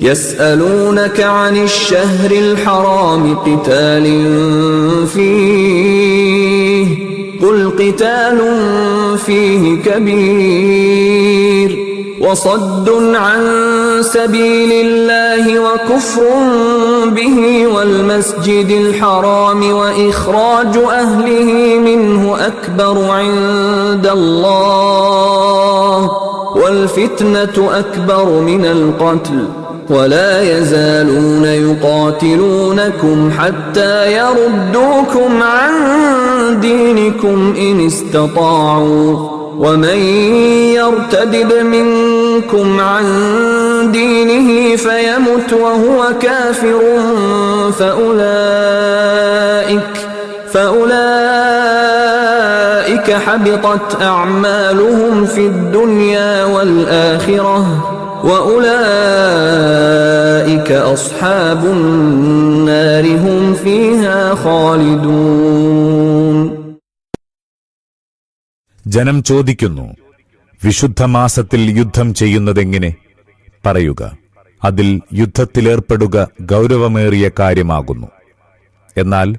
يسألونك عن الشهر الحرام قتال فيه قل قتال فيه كبير وصد عن سبيل الله وكفر به والمسجد الحرام وإخراج أهله منه أكبر عند الله والفتنة أكبر من القتل ولا يزالون يقاتلونكم حتى يردوكم عن دينكم إن استطاعوا. ومن يرتدد منكم عن دينه فيمت وهو كافر فأولئك فأولئك حبطت أعمالهم في الدنيا والآخرة. وأولئك أصحاب النار هم فيها خالدون ജനം ചോദിക്കുന്നു വിശുദ്ധ മാസത്തിൽ യുദ്ധം ചെയ്യുന്നതെങ്ങനെ പറയുക അതിൽ യുദ്ധത്തിലേർപ്പെടുക ഗൗരവമേറിയ കാര്യമാകുന്നു എന്നാൽ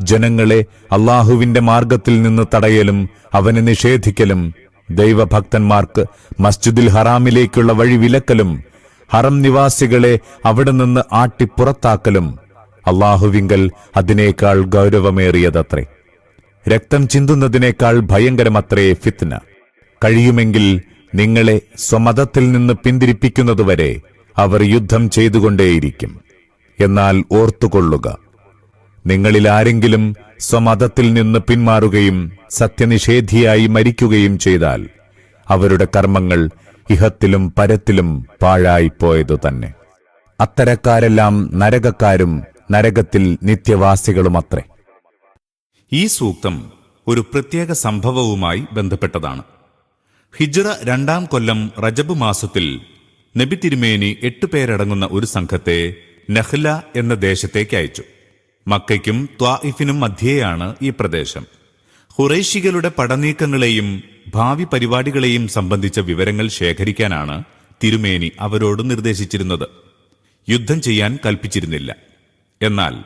ജനങ്ങളെ അള്ളാഹുവിന്റെ മാർഗത്തിൽ നിന്ന് തടയലും അവനെ നിഷേധിക്കലും ദൈവഭക്തന്മാർക്ക് മസ്ജിദുൽ ഹറാമിലേക്കുള്ള വഴി വിലക്കലും ഹറം നിവാസികളെ അവിടെ നിന്ന് ആട്ടിപ്പുറത്താക്കലും അള്ളാഹുവിങ്കൽ അതിനേക്കാൾ ഗൗരവമേറിയതത്രേ. രക്തം ചിന്തുന്നതിനേക്കാൾ ഭയങ്കരമത്രേ ഫിത്ന. കഴിയുമെങ്കിൽ നിങ്ങളെ സ്വമതത്തിൽ നിന്ന് പിന്തിരിപ്പിക്കുന്നതുവരെ അവർ യുദ്ധം ചെയ്തുകൊണ്ടേയിരിക്കും. എന്നാൽ ഓർത്തുകൊള്ളുക നിങ്ങളിൽ ആരെങ്കിലും സ്വമതത്തിൽ നിന്ന് പിന്മാറുകയും സത്യനിഷേധിയായി മരിക്കുകയും ചെയ്താൽ അവരുടെ കർമ്മങ്ങൾ ഇഹത്തിലും പരത്തിലും പാഴായിപ്പോയതു തന്നെ. അത്തരക്കാരെല്ലാം നരകക്കാരും നരകത്തിൽ നിത്യവാസികളുമത്രേ. ഈ സൂക്തം ഒരു പ്രത്യേക സംഭവവുമായി ബന്ധപ്പെട്ടതാണ്. ഹിജ്റ രണ്ടാം കൊല്ലം റജബ് മാസത്തിൽ നബി തിരുമേനി എട്ട് പേരടങ്ങുന്ന ഒരു സംഘത്തെ നഹ്ല എന്ന ദേശത്തേക്ക് അയച്ചു. മക്കയ്ക്കും ത്വാഇഫിനും മധ്യേയാണ് ഈ പ്രദേശം. ഹുറൈശികളുടെ പടനീക്കങ്ങളെയും ഭാവി പരിപാടികളെയും സംബന്ധിച്ച വിവരങ്ങൾ ശേഖരിക്കാനാണ് തിരുമേനി അവരോട് നിർദ്ദേശിച്ചിരുന്നത്. യുദ്ധം ചെയ്യാൻ കൽപ്പിച്ചിരുന്നില്ല. എന്നാൽ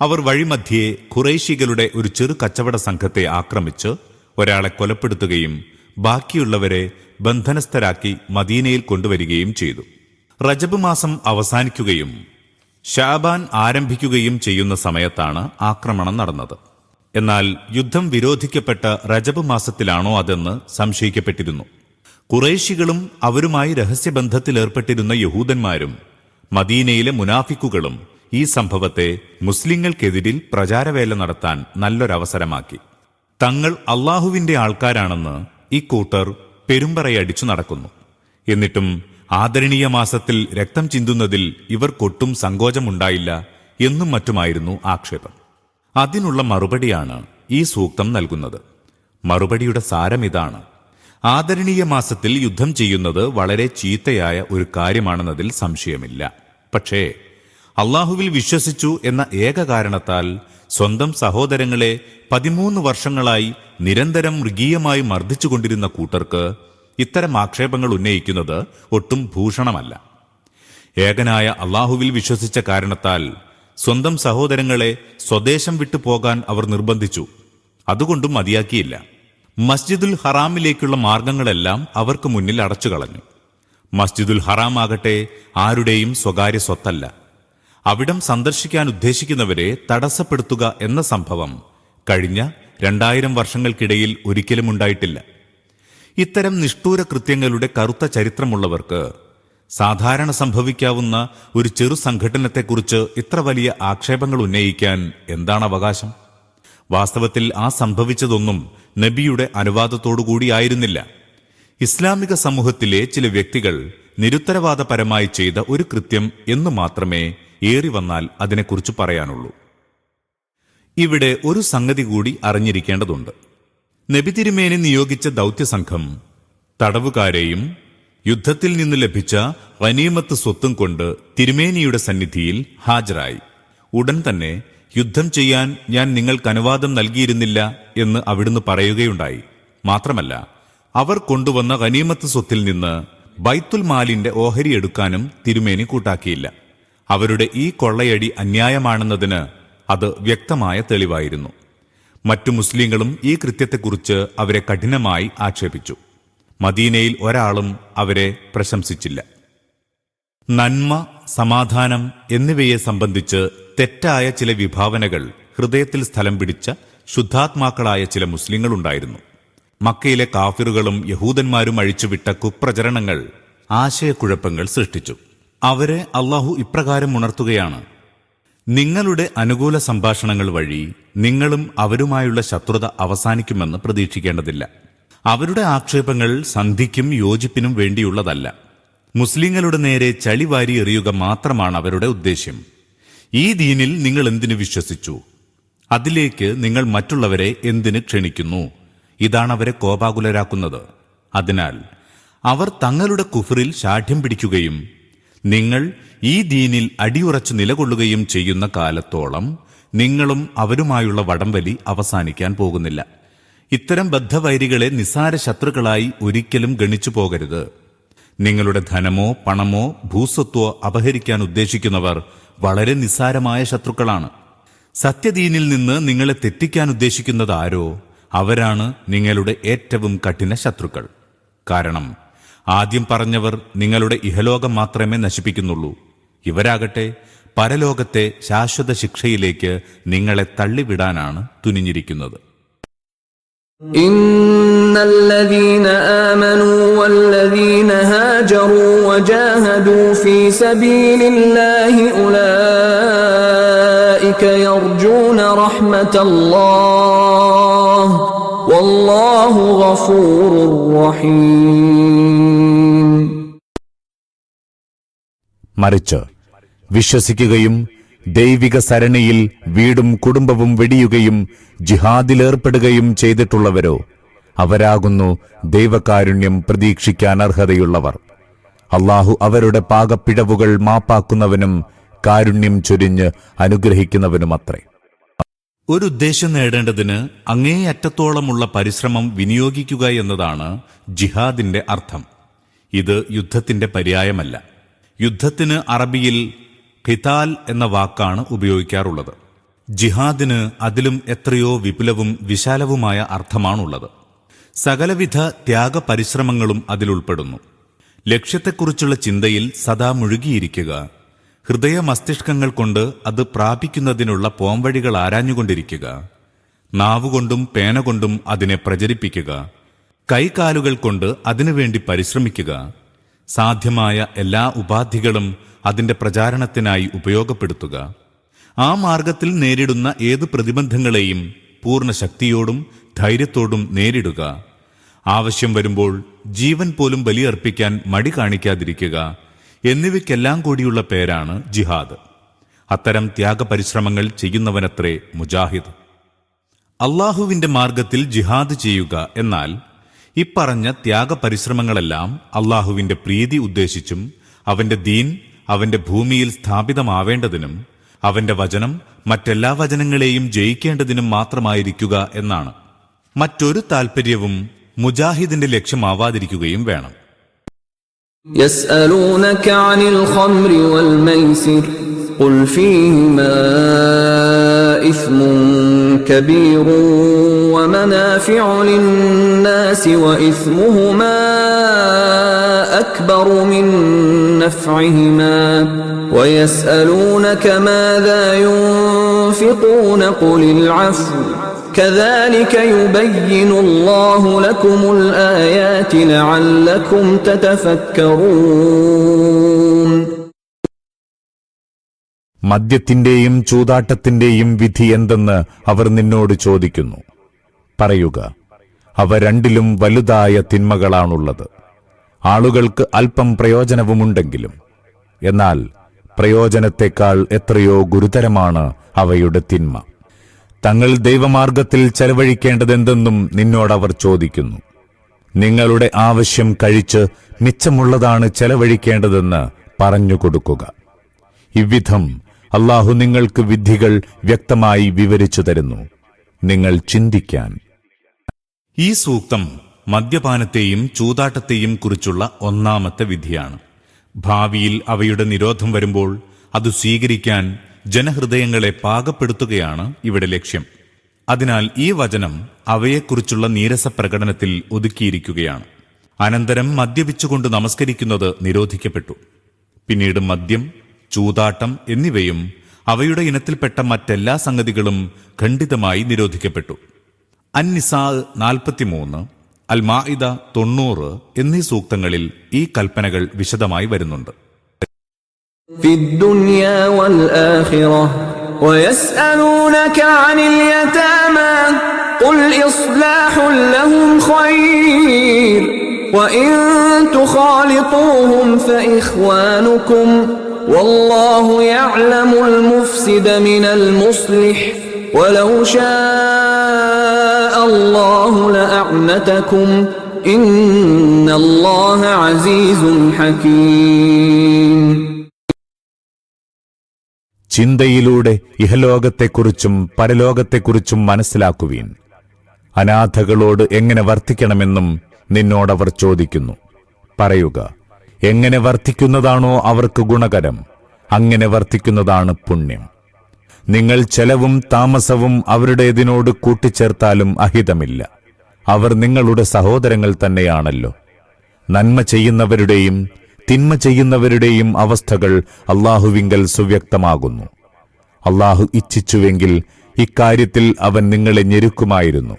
അവർ വഴിമധ്യേ ഖുറൈശികളുടെ ഒരു ചെറു കച്ചവട സംഘത്തെ ആക്രമിച്ച് ഒരാളെ കൊലപ്പെടുത്തുകയും ബാക്കിയുള്ളവരെ ബന്ധനസ്ഥരാക്കി മദീനയിൽ കൊണ്ടുവരികയും ചെയ്തു. റജബ് മാസം അവസാനിക്കുകയും ഷാബാൻ ആരംഭിക്കുകയും ചെയ്യുന്ന സമയത്താണ് ആക്രമണം നടന്നത്. എന്നാൽ യുദ്ധം വിരോധിക്കപ്പെട്ട റജബ് മാസത്തിലാണോ അതെന്ന് സംശയിക്കപ്പെട്ടിരുന്നു. കുറേശികളും അവരുമായി രഹസ്യബന്ധത്തിലേർപ്പെട്ടിരുന്ന യഹൂദന്മാരും മദീനയിലെ മുനാഫിക്കുകളും ഈ സംഭവത്തെ മുസ്ലിങ്ങൾക്കെതിരിൽ പ്രചാരവേല നടത്താൻ നല്ലൊരവസരമാക്കി. തങ്ങൾ അള്ളാഹുവിന്റെ ആൾക്കാരാണെന്ന് ഈ കൂട്ടർ പെരുമ്പറയടിച്ചു നടക്കുന്നു. എന്നിട്ടും ആദരണീയ മാസത്തിൽ രക്തം ചിന്തുന്നതിൽ ഇവർക്കൊട്ടും സങ്കോചമുണ്ടായില്ല എന്നും മറ്റുമായിരുന്നു ആക്ഷേപം. അതിനുള്ള മറുപടിയാണ് ഈ സൂക്തം നൽകുന്നത്. മറുപടിയുടെ സാരമിതാണ് ആദരണീയ മാസത്തിൽ യുദ്ധം ചെയ്യുന്നത് വളരെ ചീത്തയായ ഒരു കാര്യമാണെന്നതിൽ സംശയമില്ല. പക്ഷേ അള്ളാഹുവിൽ വിശ്വസിച്ചു എന്ന ഏക കാരണത്താൽ സ്വന്തം സഹോദരങ്ങളെ പതിമൂന്ന് വർഷങ്ങളായി നിരന്തരം മൃഗീയമായി മർദ്ദിച്ചുകൊണ്ടിരുന്ന കൂട്ടർക്ക് ഇത്തരം ആക്ഷേപങ്ങൾ ഉന്നയിക്കുന്നത് ഒട്ടും ഭൂഷണമല്ല. ഏകനായ അള്ളാഹുവിൽ വിശ്വസിച്ച കാരണത്താൽ സ്വന്തം സഹോദരങ്ങളെ സ്വദേശം വിട്ടു പോകാൻ അവർ നിർബന്ധിച്ചു. അതുകൊണ്ടും മതിയാക്കിയില്ല. മസ്ജിദുൽ ഹറാമിലേക്കുള്ള മാർഗങ്ങളെല്ലാം അവർക്ക് മുന്നിൽ അടച്ചു കളഞ്ഞു മസ്ജിദുൽ ഹറാം ആകട്ടെ ആരുടെയും സ്വകാര്യ സ്വത്തല്ല. അവിടം സന്ദർശിക്കാൻ ഉദ്ദേശിക്കുന്നവരെ തടസ്സപ്പെടുത്തുക എന്ന സംഭവം കഴിഞ്ഞ രണ്ടായിരം വർഷങ്ങൾക്കിടയിൽ ഒരിക്കലും ഉണ്ടായിട്ടില്ല ഇത്തരം നിഷ്ഠൂര കൃത്യങ്ങളുടെ കറുത്ത ചരിത്രമുള്ളവർക്ക് സാധാരണ സംഭവിക്കാവുന്ന ഒരു ചെറു സംഘടനത്തെക്കുറിച്ച് ഇത്ര വലിയ ആക്ഷേപങ്ങൾ ഉന്നയിക്കാൻ എന്താണ് അവകാശം? വാസ്തവത്തിൽ ആ സംഭവിച്ചതൊന്നും നബിയുടെ അനുവാദത്തോടുകൂടിയായിരുന്നില്ല ഇസ്ലാമിക സമൂഹത്തിലെ ചില വ്യക്തികൾ നിരുത്തരവാദപരമായി ചെയ്ത ഒരു കൃത്യം എന്നു മാത്രമേ ഏറി വന്നാൽ അതിനെക്കുറിച്ച് പറയാനുള്ളൂ. ഇവിടെ ഒരു സംഗതി കൂടി അറിഞ്ഞിരിക്കേണ്ടതുണ്ട്. നബി തിരുമേനി നിയോഗിച്ച ദൗത്യസംഘം തടവുകാരെയും യുദ്ധത്തിൽ നിന്ന് ലഭിച്ച വനീമത്ത് സ്വത്തും കൊണ്ട് തിരുമേനിയുടെ സന്നിധിയിൽ ഹാജരായി. ഉടൻ തന്നെ യുദ്ധം ചെയ്യാൻ ഞാൻ നിങ്ങൾക്ക് അനുവാദം നൽകിയിരുന്നില്ല എന്ന് അവിടുന്ന് പറയുകയുണ്ടായി. മാത്രമല്ല അവർ കൊണ്ടുവന്ന ഖനീമത്ത് സ്വത്തിൽ നിന്ന് ബൈത്തുൽ മാലിന്റെ ഓഹരി എടുക്കാനും തിരുമേനി കൂട്ടാക്കിയില്ല. അവരുടെ ഈ കൊള്ളയടി അന്യായമാണെന്നതിന് അത് വ്യക്തമായ തെളിവായിരുന്നു. മറ്റു മുസ്ലിങ്ങളും ഈ കൃത്യത്തെക്കുറിച്ച് അവരെ കഠിനമായി ആക്ഷേപിച്ചു. മദീനയിൽ ഒരാളും അവരെ പ്രശംസിച്ചില്ല. നന്മ സമാധാനം എന്നിവയെ സംബന്ധിച്ച് തെറ്റായ ചില വിഭാവനകൾ ഹൃദയത്തിൽ സ്ഥലം പിടിച്ച ശുദ്ധാത്മാക്കളായ ചില മുസ്ലിങ്ങളുണ്ടായിരുന്നു. മക്കയിലെ കാഫിറുകളും യഹൂദന്മാരും അഴിച്ചുവിട്ട കുപ്രചരണങ്ങൾ ആശയക്കുഴപ്പങ്ങൾ സൃഷ്ടിച്ചു. അവരെ അള്ളാഹു ഇപ്രകാരം ഉണർത്തുകയാണ്. നിങ്ങളുടെ അനുകൂല സംഭാഷണങ്ങൾ വഴി നിങ്ങളും അവരുമായുള്ള ശത്രുത അവസാനിക്കുമെന്ന് പ്രതീക്ഷിക്കേണ്ടതില്ല. അവരുടെ ആക്ഷേപങ്ങൾ സന്ധിക്കും യോജിപ്പിനും വേണ്ടിയുള്ളതല്ല. മുസ്ലിങ്ങളുടെ നേരെ ചളിവാരി എറിയുക മാത്രമാണ് അവരുടെ ഉദ്ദേശ്യം. ഈ ദീനിൽ നിങ്ങൾ എന്തിനു വിശ്വസിച്ചു? അതിലേക്ക് നിങ്ങൾ മറ്റുള്ളവരെ എന്തിന് ക്ഷണിക്കുന്നു? ഇതാണ് അവരെ കോപാകുലരാക്കുന്നത്. അതിനാൽ അവർ തങ്ങളുടെ കുഫറിൽ ശാഠ്യം പിടിക്കുകയും നിങ്ങൾ ഈ ദീനിൽ അടിയുറച്ചു നിലകൊള്ളുകയും ചെയ്യുന്ന കാലത്തോളം നിങ്ങളും അവരുമായുള്ള വടംവലി അവസാനിക്കാൻ പോകുന്നില്ല. ഇത്തരം ബദ്ധവൈരികളെ നിസാര ശത്രുക്കളായി ഒരിക്കലും ഗണിച്ചു പോകരുത്. നിങ്ങളുടെ ധനമോ പണമോ ഭൂസ്വത്വോ അപഹരിക്കാൻ ഉദ്ദേശിക്കുന്നവർ വളരെ നിസ്സാരമായ ശത്രുക്കളാണ്. സത്യദീനിൽ നിന്ന് നിങ്ങളെ തെറ്റിക്കാൻ ഉദ്ദേശിക്കുന്നതാരോ അവരാണ് നിങ്ങളുടെ ഏറ്റവും കഠിന ശത്രുക്കൾ. കാരണം ആദ്യം പറഞ്ഞവർ നിങ്ങളുടെ ഇഹലോകം മാത്രമേ നശിപ്പിക്കുന്നുള്ളൂ ഇവരാകട്ടെ പരലോകത്തെ ശാശ്വത ശിക്ഷയിലേക്ക് നിങ്ങളെ തള്ളിവിടാനാണ് തുനിഞ്ഞിരിക്കുന്നത് إن الذين آمنوا والذين هاجروا وجاهدوا في سبيل الله أولئك يرجون رحمة الله والله غفور رحيم മറിച്ച് വിശ്വസിക്കുകയും ദൈവിക സരണിയിൽ വീടും കുടുംബവും വെടിയുകയും ജിഹാദിലേർപ്പെടുകയും ചെയ്തിട്ടുള്ളവരോ അവരാകുന്നു ദൈവകാരുണ്യം പ്രതീക്ഷിക്കാൻ അർഹതയുള്ളവർ അള്ളാഹു അവരുടെ പാകപ്പിഴവുകൾ മാപ്പാക്കുന്നവനും കാരുണ്യം ചൊരിഞ്ഞ് അനുഗ്രഹിക്കുന്നവനുമത്രേ ഒരു ഉദ്ദേശം നേടേണ്ടതിന് അങ്ങേയറ്റത്തോളമുള്ള പരിശ്രമം വിനിയോഗിക്കുക എന്നതാണ് ജിഹാദിന്റെ അർത്ഥം. ഇത് യുദ്ധത്തിന്റെ പര്യായമല്ല. യുദ്ധത്തിന് അറബിയിൽ ഖിതാൽ എന്ന വാക്കാണ് ഉപയോഗിക്കാറുള്ളത്. ജിഹാദിന് അതിലും എത്രയോ വിപുലവും വിശാലവുമായ അർത്ഥമാണുള്ളത്. സകലവിധ ത്യാഗ പരിശ്രമങ്ങളും അതിലുൾപ്പെടുന്നു. ലക്ഷ്യത്തെക്കുറിച്ചുള്ള ചിന്തയിൽ സദാ മുഴുകിയിരിക്കുക. ഹൃദയ മസ്തിഷ്കങ്ങൾ കൊണ്ട് അത് പ്രാപിക്കുന്നതിനുള്ള പോംവഴികൾ ആരാഞ്ഞുകൊണ്ടിരിക്കുക. നാവുകൊണ്ടും പേന കൊണ്ടും അതിനെ പ്രചരിപ്പിക്കുക. കൈകാലുകൾ കൊണ്ട് അതിനുവേണ്ടി പരിശ്രമിക്കുക. സാധ്യമായ എല്ലാ ഉപാധികളും അതിന്റെ പ്രചാരണത്തിനായി ഉപയോഗപ്പെടുത്തുക. ആ മാർഗത്തിൽ നേരിടുന്ന ഏത് പ്രതിബന്ധങ്ങളെയും പൂർണ ശക്തിയോടും ധൈര്യത്തോടും നേരിടുക. ആവശ്യം വരുമ്പോൾ ജീവൻ പോലും ബലിയർപ്പിക്കാൻ മടി കാണിക്കാതിരിക്കുക. എന്നിവയ്ക്കെല്ലാം കൂടിയുള്ള പേരാണ് ജിഹാദ്. അത്തരം ത്യാഗപരിശ്രമങ്ങൾ ചെയ്യുന്നവനത്രേ മുജാഹിദ്. അള്ളാഹുവിന്റെ മാർഗത്തിൽ ജിഹാദ് ചെയ്യുക എന്നാൽ ഇപ്പറഞ്ഞ ത്യാഗപരിശ്രമങ്ങളെല്ലാം അള്ളാഹുവിന്റെ പ്രീതി ഉദ്ദേശിച്ചും അവന്റെ ദീൻ അവന്റെ ഭൂമിയിൽ സ്ഥാപിതമാവേണ്ടതിനും അവന്റെ വചനം മറ്റെല്ലാ വചനങ്ങളെയും ജയിക്കേണ്ടതിനും മാത്രമായിരിക്കുക എന്നാണ്. മറ്റൊരു താൽപ്പര്യവും മുജാഹിദിന്റെ ലക്ഷ്യമാവാതിരിക്കുകയും വേണം. يسألونك عن الخمر والميسر قل فيهما إثم كبير ومنافع للناس وإثمهما أكبر من نفعهما ويسألونك ماذا ينفقون قل العفو كذلك يبين الله لكم الآيات لعلكم تتفكرون മദ്യത്തിന്റെയും ചൂതാട്ടത്തിന്റെയും വിധി എന്തെന്ന് അവർ നിന്നോട് ചോദിക്കുന്നു പറയുക അവ രണ്ടിലും വലുതായ തിന്മകളാണുള്ളത് ആളുകൾക്ക് അല്പം പ്രയോജനവുമുണ്ടെങ്കിലും എന്നാൽ പ്രയോജനത്തെക്കാൾ എത്രയോ ഗുരുതരമാണ് അവയുടെ തിന്മ തങ്ങൾ ദൈവമാർഗത്തിൽ ചെലവഴിക്കേണ്ടതെന്തെന്നും നിന്നോടവർ ചോദിക്കുന്നു. നിങ്ങളുടെ ആവശ്യം കഴിച്ച് മിച്ചമുള്ളതാണ് ചെലവഴിക്കേണ്ടതെന്ന് പറഞ്ഞുകൊടുക്കുക. ഇவ்விധം അള്ളാഹു നിങ്ങൾക്ക് വിധികൾ വ്യക്തമായി വിവരിച്ചു തരുന്നു. നിങ്ങൾ ചിന്തിക്കാൻ. ഈ സൂക്തം മദ്യപാനത്തെയും ചൂതാട്ടത്തെയും കുറിച്ചുള്ള ഒന്നാമത്തെ വിധിയാണ്. ഭാവിയിൽ അവയുടെ നിരോധം വരുമ്പോൾ അത് സ്വീകരിക്കാൻ ജനഹൃദയങ്ങളെ പാകപ്പെടുത്തുകയാണ് ഇവിടെ ലക്ഷ്യം. അതിനാൽ ഈ വചനം അവയെക്കുറിച്ചുള്ള നീരസ പ്രകടനത്തിൽ ഒതുക്കിയിരിക്കുകയാണ്. അനന്തരം മദ്യപിച്ചുകൊണ്ട് നമസ്കരിക്കുന്നത് നിരോധിക്കപ്പെട്ടു. പിന്നീട് മദ്യം ചൂതാട്ടം എന്നിവയും അവയുടെ ഇനത്തിൽപ്പെട്ട മറ്റെല്ലാ സംഗതികളും ഖണ്ഡിതമായി നിരോധിക്കപ്പെട്ടു. അന്നിസാ നാൽപ്പത്തിമൂന്ന് അൽ മാഇദ തൊണ്ണൂറ് എന്നീ സൂക്തങ്ങളിൽ ഈ കൽപ്പനകൾ വിശദമായി വരുന്നുണ്ട്. في الدنيا والآخرة ويسألونك عن اليتامى قل إصلاح لهم خير وإن تخالطوهم فإخوانكم والله يعلم المفسد من المصلح ولو شاء الله لأعنتكم إن الله عزيز حكيم ചിന്തയിലൂടെ ഇഹലോകത്തെക്കുറിച്ചും പരലോകത്തെക്കുറിച്ചും മനസ്സിലാക്കുവീൻ. അനാഥകളോട് എങ്ങനെ വർത്തിക്കണമെന്നും നിന്നോടവർ ചോദിക്കുന്നു. പറയുക എങ്ങനെ വർത്തിക്കുന്നതാണോ അവർക്ക് ഗുണകരം അങ്ങനെ വർത്തിക്കുന്നതാണ് പുണ്യം. നിങ്ങൾ ചെലവും താമസവും അവരുടേതിനോട് കൂട്ടിച്ചേർത്താലും അഹിതമില്ല. അവർ നിങ്ങളുടെ സഹോദരങ്ങൾ തന്നെയാണല്ലോ. നന്മ ചെയ്യുന്നവരുടെയും തിന്മ ചെയ്യുന്നവരുടെയും അവസ്ഥകൾ അള്ളാഹുവിങ്കൽ സുവ്യക്തമാകുന്നു. അള്ളാഹു ഇച്ഛിച്ചുവെങ്കിൽ ഇക്കാര്യത്തിൽ അവൻ നിങ്ങളെ ഞെരുക്കുമായിരുന്നു.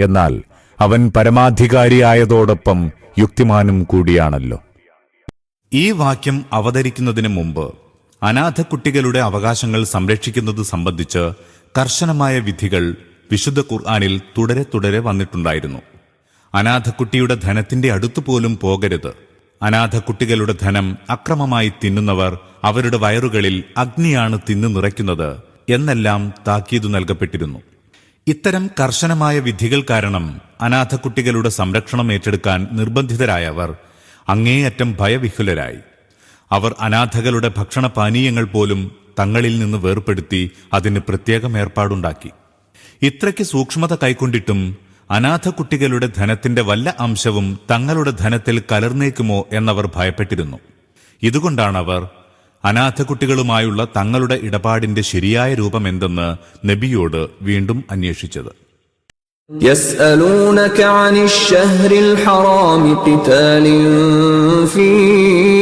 എന്നാൽ അവൻ പരമാധികാരിയായതോടൊപ്പം യുക്തിമാനും കൂടിയാണല്ലോ. ഈ വാക്യം അവതരിക്കുന്നതിന് മുമ്പ് അനാഥ കുട്ടികളുടെ അവകാശങ്ങൾ സംരക്ഷിക്കുന്നത് സംബന്ധിച്ച് കർശനമായ വിധികൾ വിശുദ്ധ ഖുർആാനിൽ തുടരെ തുടരെ വന്നിട്ടുണ്ടായിരുന്നു. അനാഥക്കുട്ടിയുടെ ധനത്തിന്റെ അടുത്തുപോലും പോകരുത്. അനാഥക്കുട്ടികളുടെ ധനം അക്രമമായി തിന്നുന്നവർ അവരുടെ വയറുകളിൽ അഗ്നിയാണ് തിന്നു നിറയ്ക്കുന്നത് എന്നെല്ലാം താക്കീതു നൽകപ്പെട്ടിരുന്നു. ഇത്തരം കർശനമായ വിധികൾ കാരണം അനാഥ കുട്ടികളുടെ സംരക്ഷണം ഏറ്റെടുക്കാൻ നിർബന്ധിതരായവർ അങ്ങേയറ്റം ഭയവിഹുലരായി അവർ അനാഥകളുടെ ഭക്ഷണപാനീയങ്ങൾ പോലും തങ്ങളിൽ നിന്ന് വേർപ്പെടുത്തി അതിന് പ്രത്യേകം ഏർപ്പാടുണ്ടാക്കി. ഇത്രയ്ക്ക് സൂക്ഷ്മത കൈക്കൊണ്ടിട്ടും അനാഥ കുട്ടികളുടെ ധനത്തിന്റെ വല്ല അംശവും തങ്ങളുടെ ധനത്തിൽ കലർന്നേക്കുമോ എന്നവർ ഭയപ്പെട്ടിരുന്നു ഇതുകൊണ്ടാണവർ അനാഥ കുട്ടികളുമായുള്ള തങ്ങളുടെ ഇടപാടിന്റെ ശരിയായ രൂപം എന്തെന്ന് നബിയോട് വീണ്ടും അന്വേഷിച്ചത് يسألونك عن الشهر الحرام قتال فيه